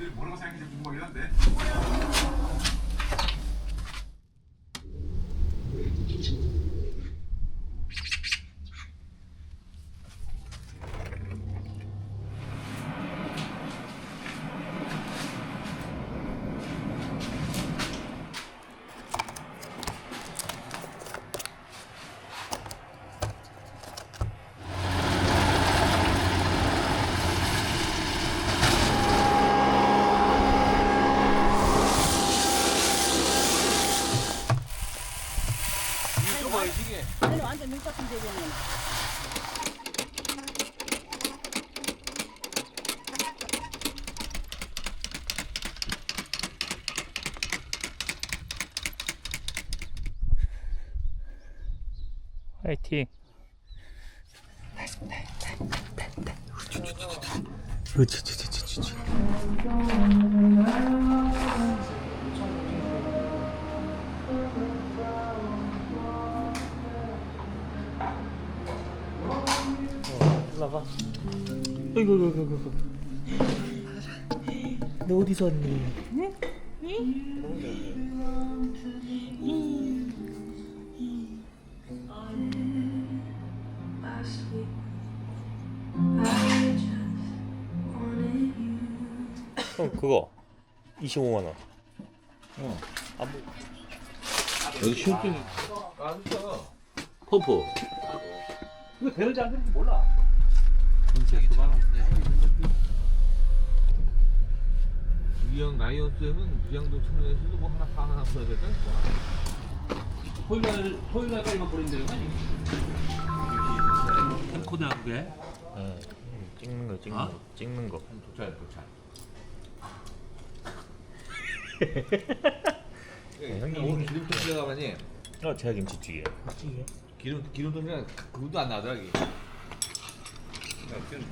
분들이 뭐라고 생각하는지 궁금하긴 한데. 얘는 완전 밀 같은 데는 화이팅. 올라가. 어이구, 어이구, 어이구, 어이구. 너 어디서 왔니? 형 그거 25만 원. 여기 시험증 퍼프. 이거 되는지 안 되는지 몰라. 위양 라이온스에는 위양도 청년에서도 뭐 하나 파 하나 써야 될까? 토요일 토요일 날까지만 보내면 되는 거 아니야? 캠코더야 그게? 응. 찍는 거 찍는 어? 거 찍는 거. 도착 도착. 형님. 오늘 기름 터지려 가만히 어 제가 김치찌개. 기름 기름 터지면 그것도 안 나더라 이게. Bakın.